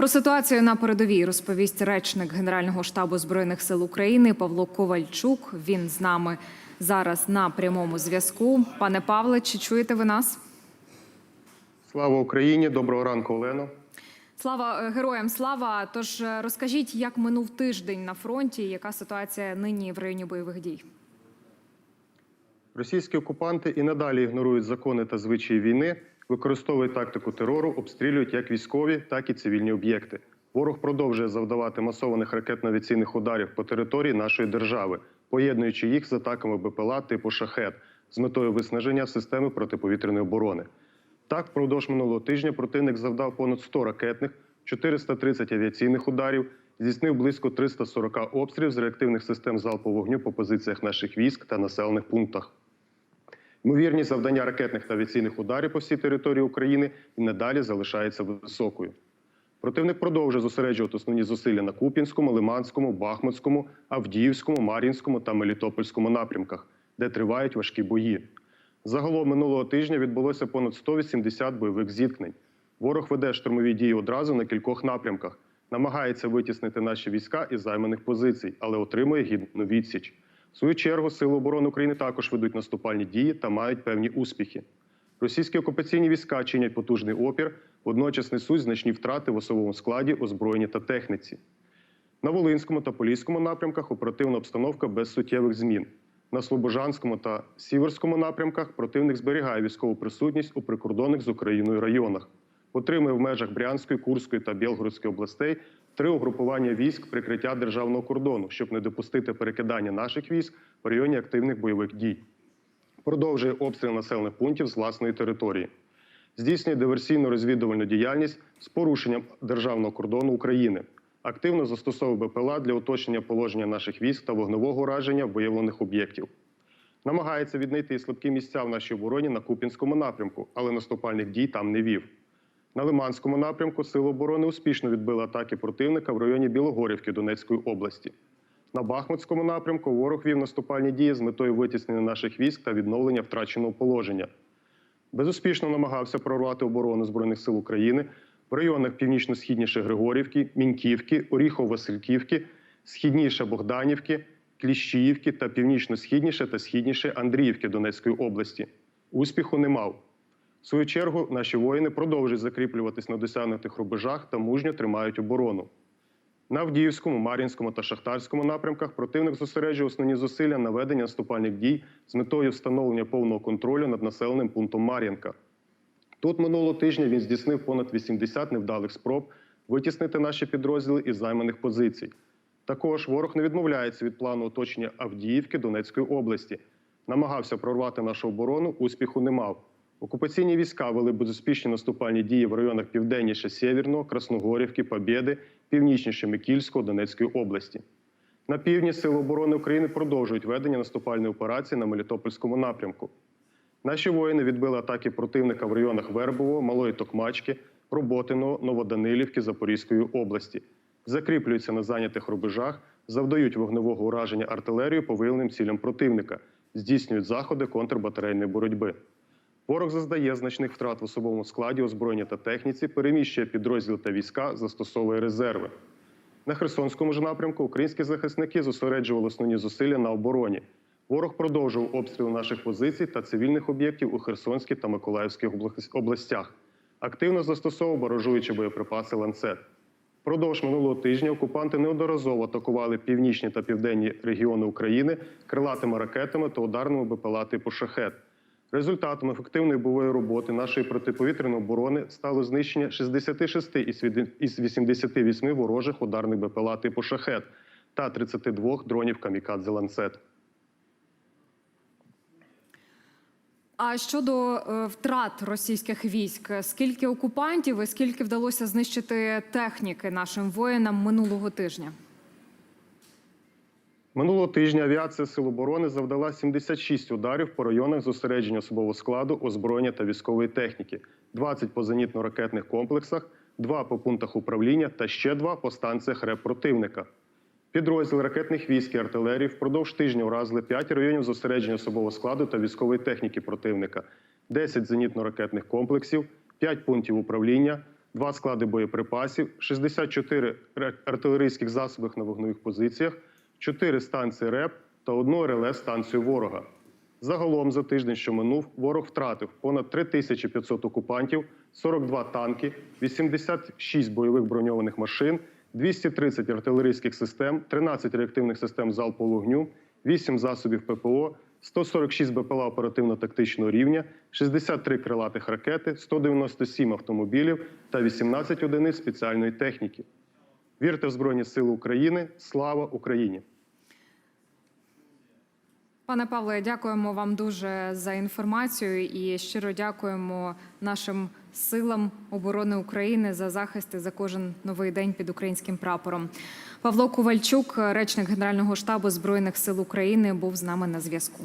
Про ситуацію на передовій розповість речник Генерального штабу збройних сил України Павло Ковальчук. Він з нами зараз на прямому зв'язку. Пане Павле, чи чуєте ви нас? Слава Україні! Доброго ранку, Олено. Слава е, героям слава. Тож е, розкажіть, як минув тиждень на фронті, яка ситуація нині в районі бойових дій? Російські окупанти і надалі ігнорують закони та звичаї війни, використовують тактику терору, обстрілюють як військові, так і цивільні об'єкти. Ворог продовжує завдавати масованих ракетно-авіаційних ударів по території нашої держави, поєднуючи їх з атаками БПЛА типу шахет з метою виснаження системи протиповітряної оборони. Так, впродовж минулого тижня противник завдав понад 100 ракетних, 430 авіаційних ударів, здійснив близько 340 обстрілів з реактивних систем залпового вогню по позиціях наших військ та населених пунктах. Ймовірність завдання ракетних та авіаційних ударів по всій території України і надалі залишається високою. Противник продовжує зосереджувати основні зусилля на Куп'янському, Лиманському, Бахмутському, Авдіївському, Мар'їнському та Мелітопольському напрямках, де тривають важкі бої. Загалом минулого тижня відбулося понад 180 бойових зіткнень. Ворог веде штурмові дії одразу на кількох напрямках, намагається витіснити наші війська із займаних позицій, але отримує гідну відсіч. В свою чергу Сили оборони України також ведуть наступальні дії та мають певні успіхи. Російські окупаційні війська чинять потужний опір, водночас несуть значні втрати в особовому складі, озброєнні та техніці. На Волинському та Поліському напрямках оперативна обстановка без суттєвих змін. На Слобожанському та Сіверському напрямках противник зберігає військову присутність у прикордонних з Україною районах. Отримує в межах Брянської, Курської та Білгородської областей три угрупування військ прикриття державного кордону, щоб не допустити перекидання наших військ в районі активних бойових дій. Продовжує обстріл населених пунктів з власної території. Здійснює диверсійно-розвідувальну діяльність з порушенням державного кордону України. Активно застосовує БПЛА для уточнення положення наших військ та вогневого ураження виявлених об'єктів. Намагається віднайти слабкі місця в нашій обороні на Купінському напрямку, але наступальних дій там не вів. На Лиманському напрямку Сили оборони успішно відбили атаки противника в районі Білогорівки Донецької області. На Бахмутському напрямку ворог вів наступальні дії з метою витіснення наших військ та відновлення втраченого положення. Безуспішно намагався прорвати оборону Збройних сил України в районах північно-східніше Григорівки, Міньківки, Оріхово-Васильківки, східніше Богданівки, Кліщіївки та північно-східніше та східніше Андріївки Донецької області. Успіху не мав. В свою чергу наші воїни продовжують закріплюватись на досягнутих рубежах та мужньо тримають оборону. На Авдіївському, Мар'їнському та Шахтарському напрямках противник зосереджує основні зусилля на ведення наступальних дій з метою встановлення повного контролю над населеним пунктом Мар'їнка. Тут минулого тижня він здійснив понад 80 невдалих спроб витіснити наші підрозділи із займаних позицій. Також ворог не відмовляється від плану оточення Авдіївки Донецької області. Намагався прорвати нашу оборону, успіху не мав. Окупаційні війська вели безуспішні наступальні дії в районах південніше Сєвєрного, Красногорівки, Побєди, північніше Микільського, Донецької області. На півдні Сили оборони України продовжують ведення наступальної операції на Мелітопольському напрямку. Наші воїни відбили атаки противника в районах Вербового, Малої Токмачки, Роботиного, Новоданилівки Запорізької області. Закріплюються на зайнятих рубежах, завдають вогневого ураження артилерію по виявленим цілям противника, здійснюють заходи контрбатарейної боротьби. Ворог заздає значних втрат в особовому складі, озброєння та техніці, переміщує підрозділи та війська, застосовує резерви. На Херсонському ж напрямку українські захисники зосереджували основні зусилля на обороні. Ворог продовжував обстріли наших позицій та цивільних об'єктів у Херсонській та Миколаївській областях. Активно застосовував баражуючі боєприпаси ланцет. Впродовж минулого тижня окупанти неодноразово атакували північні та південні регіони України крилатими ракетами та ударними БПЛА типу шахет. Результатом ефективної бойової роботи нашої протиповітряної оборони стало знищення 66 із від- із 88 ворожих ударних БПЛА типу шахет та 32 дронів камікадзе ланцет. А щодо е, втрат російських військ, скільки окупантів і скільки вдалося знищити техніки нашим воїнам минулого тижня? Минулого тижня авіація Сил оборони завдала 76 ударів по районах зосередження особового складу, озброєння та військової техніки, 20 по зенітно-ракетних комплексах, 2 по пунктах управління та ще 2 по станціях РЕП противника. Підрозділ ракетних військ і артилерії впродовж тижня уразили 5 районів зосередження особового складу та військової техніки противника, 10 зенітно-ракетних комплексів, 5 пунктів управління, два склади боєприпасів, 64 ре- артилерійських засобів на вогневих позиціях, 4 станції РЕП та одну РЛС станцію ворога. Загалом за тиждень, що минув, ворог втратив понад 3500 окупантів, 42 танки, 86 бойових броньованих машин, 230 артилерійських систем, 13 реактивних систем залпового вогню, 8 засобів ППО, 146 БПЛА оперативно-тактичного рівня, 63 крилатих ракети, 197 автомобілів та 18 одиниць спеціальної техніки. Вірте в Збройні Сили України! Слава Україні! Пане Павле, дякуємо вам дуже за інформацію і щиро дякуємо нашим силам оборони України за захист і за кожен новий день під українським прапором. Павло Ковальчук, речник Генерального штабу збройних сил України, був з нами на зв'язку.